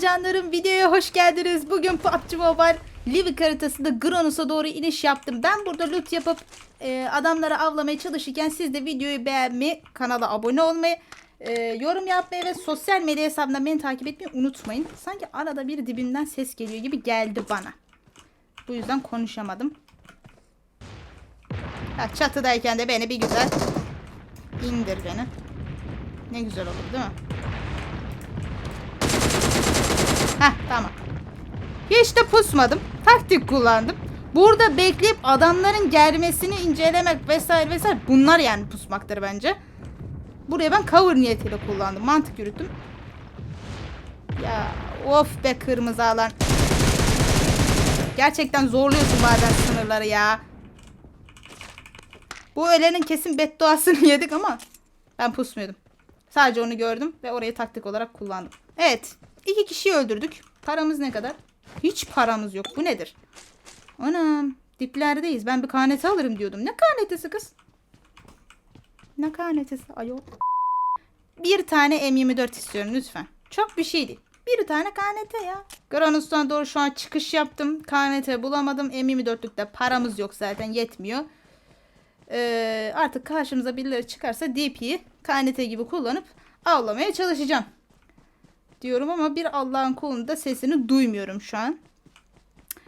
Canlarım. Videoya hoş geldiniz. Bugün PUBG Mobile Livik haritasında Gronus'a doğru iniş yaptım. Ben burada loot yapıp e, adamları avlamaya çalışırken siz de videoyu beğenmeyi, kanala abone olmayı, e, yorum yapmayı ve sosyal medya hesabından beni takip etmeyi unutmayın. Sanki arada bir dibimden ses geliyor gibi geldi bana. Bu yüzden konuşamadım. Ha, çatıdayken de beni bir güzel indir beni. Ne güzel olur değil mi? Heh tamam. Hiç de pusmadım. Taktik kullandım. Burada bekleyip adamların gelmesini incelemek vesaire vesaire bunlar yani pusmaktır bence. Buraya ben cover niyetiyle kullandım. Mantık yürüttüm. Ya of be kırmızı alan. Gerçekten zorluyorsun bazen sınırları ya. Bu ölenin kesin bedduasını yedik ama ben pusmuyordum. Sadece onu gördüm ve orayı taktik olarak kullandım. Evet. İki kişiyi öldürdük. Paramız ne kadar? Hiç paramız yok. Bu nedir? Anam. Diplerdeyiz. Ben bir kanete alırım diyordum. Ne kanetesi kız? Ne kanetesi ayol? Bir tane M24 istiyorum lütfen. Çok bir şey değil. Bir tane KNT ya. Granus'tan doğru şu an çıkış yaptım. KNT bulamadım. M24'lükte paramız yok zaten yetmiyor. Ee, artık karşımıza birileri çıkarsa DP'yi KNT gibi kullanıp avlamaya çalışacağım. Diyorum ama bir Allah'ın kulunda sesini duymuyorum şu an.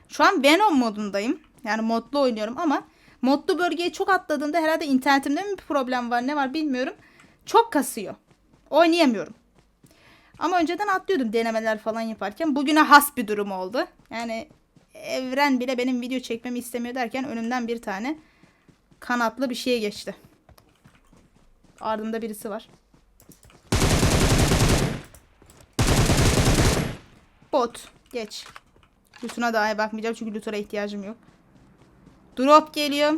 Şu an Venom modundayım. Yani modlu oynuyorum ama modlu bölgeye çok atladığımda herhalde internetimde mi bir problem var ne var bilmiyorum. Çok kasıyor. Oynayamıyorum. Ama önceden atlıyordum denemeler falan yaparken. Bugüne has bir durum oldu. Yani evren bile benim video çekmemi istemiyor derken önümden bir tane kanatlı bir şeye geçti. Ardında birisi var. Bot. Geç. Loot'una dahi bakmayacağım çünkü loot'a ihtiyacım yok. Drop geliyor.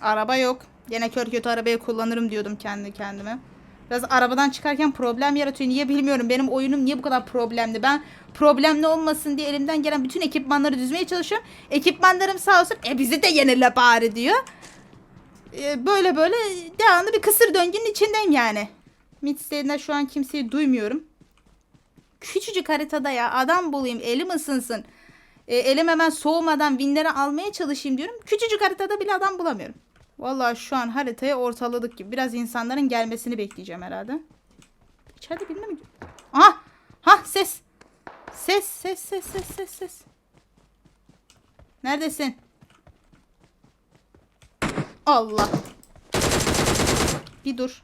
Araba yok. Yine kör kötü arabayı kullanırım diyordum kendi kendime. Biraz arabadan çıkarken problem yaratıyor. Niye bilmiyorum. Benim oyunum niye bu kadar problemli? Ben problemli olmasın diye elimden gelen bütün ekipmanları düzmeye çalışıyorum. Ekipmanlarım sağ olsun e bizi de yenile bari diyor. Ee, böyle böyle devamlı bir kısır döngünün içindeyim yani. Midstay'den şu an kimseyi duymuyorum. Küçücük haritada ya adam bulayım elim ısınsın. E, elim hemen soğumadan winleri almaya çalışayım diyorum. Küçücük haritada bile adam bulamıyorum. Vallahi şu an haritayı ortaladık gibi. Biraz insanların gelmesini bekleyeceğim herhalde. İçeride birini mi? Aha! Ha ses. Ses ses ses ses ses ses. Neredesin? Allah. Bir dur.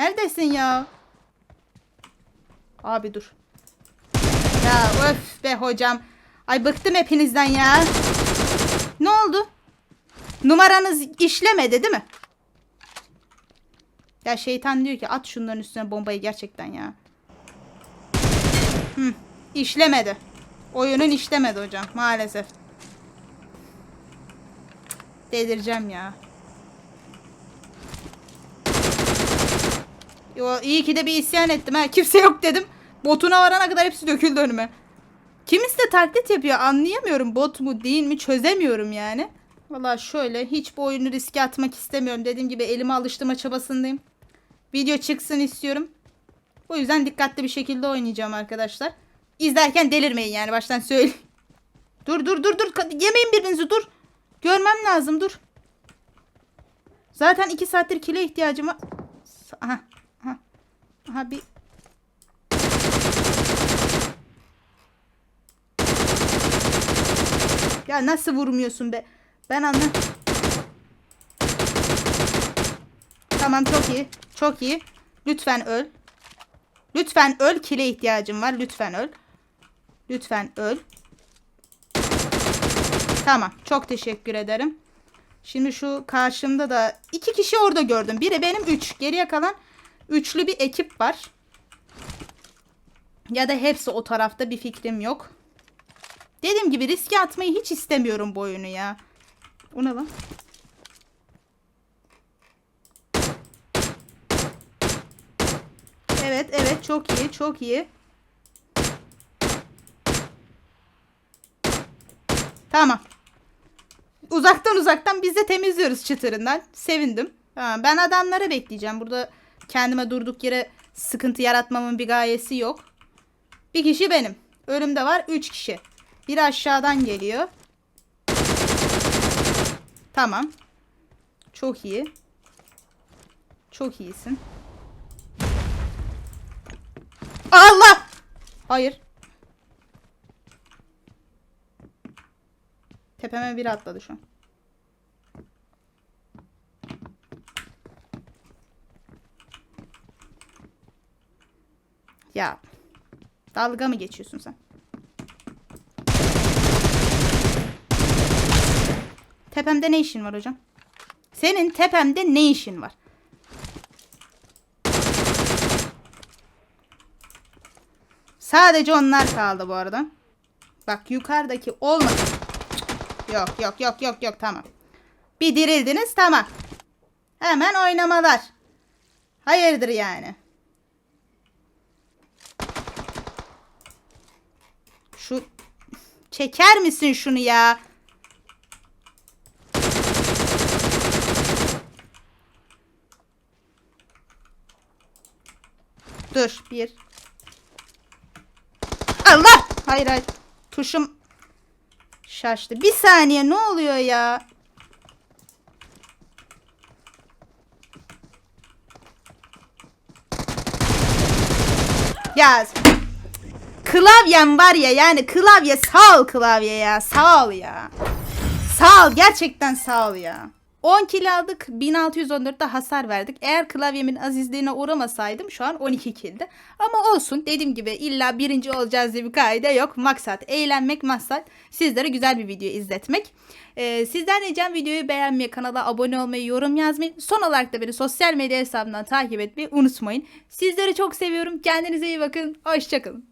Neredesin ya? Abi dur. Ya öf be hocam. Ay bıktım hepinizden ya. Ne oldu? Numaranız işlemedi değil mi? Ya şeytan diyor ki at şunların üstüne bombayı gerçekten ya. Hı, işlemedi. Oyunun işlemedi hocam maalesef. Delireceğim ya. Yo, iyi ki de bir isyan ettim ha. Kimse yok dedim. Botuna varana kadar hepsi döküldü önüme. Kimisi de taklit yapıyor. Anlayamıyorum bot mu değil mi çözemiyorum yani. Valla şöyle hiç bu oyunu riske atmak istemiyorum. Dediğim gibi elime alıştırma çabasındayım. Video çıksın istiyorum. O yüzden dikkatli bir şekilde oynayacağım arkadaşlar. İzlerken delirmeyin yani baştan söyleyeyim. Dur dur dur dur. Yemeyin birbirinizi dur. Görmem lazım dur. Zaten iki saattir kile ihtiyacım var. Aha. Aha. Bir Ya nasıl vurmuyorsun be? Ben anla. Tamam çok iyi. Çok iyi. Lütfen öl. Lütfen öl. Kile ihtiyacım var. Lütfen öl. Lütfen öl. Tamam. Çok teşekkür ederim. Şimdi şu karşımda da iki kişi orada gördüm. Biri benim üç. Geriye kalan üçlü bir ekip var. Ya da hepsi o tarafta bir fikrim yok. Dediğim gibi riske atmayı hiç istemiyorum bu oyunu ya. O ne lan? Evet evet çok iyi çok iyi. Tamam. Uzaktan uzaktan biz de temizliyoruz çıtırından. Sevindim. Tamam, ben adamları bekleyeceğim. Burada kendime durduk yere sıkıntı yaratmamın bir gayesi yok. Bir kişi benim. Önümde var 3 kişi. Biri aşağıdan geliyor. Tamam. Çok iyi. Çok iyisin. Allah! Hayır. Tepeme biri atladı şu an. Ya. Dalga mı geçiyorsun sen? Tepemde ne işin var hocam? Senin tepemde ne işin var? Sadece onlar kaldı bu arada. Bak yukarıdaki olmadı. Yok yok yok yok yok tamam. Bir dirildiniz tamam. Hemen oynamalar. Hayırdır yani. Şu çeker misin şunu ya? Dur bir. Allah! Hayır hayır. Tuşum şaştı. Bir saniye ne oluyor ya? Ya klavyem var ya yani klavye sağ ol klavye ya sağ ol ya. Sağ ol gerçekten sağ ol ya. 10 kill aldık 1614'te hasar verdik. Eğer klavyemin azizliğine uğramasaydım şu an 12 killdi. Ama olsun dediğim gibi illa birinci olacağız diye bir kaide yok. Maksat eğlenmek maksat sizlere güzel bir video izletmek. Ee, sizden ricam videoyu beğenmeyi, kanala abone olmayı, yorum yazmayı. Son olarak da beni sosyal medya hesabından takip etmeyi unutmayın. Sizleri çok seviyorum. Kendinize iyi bakın. Hoşçakalın.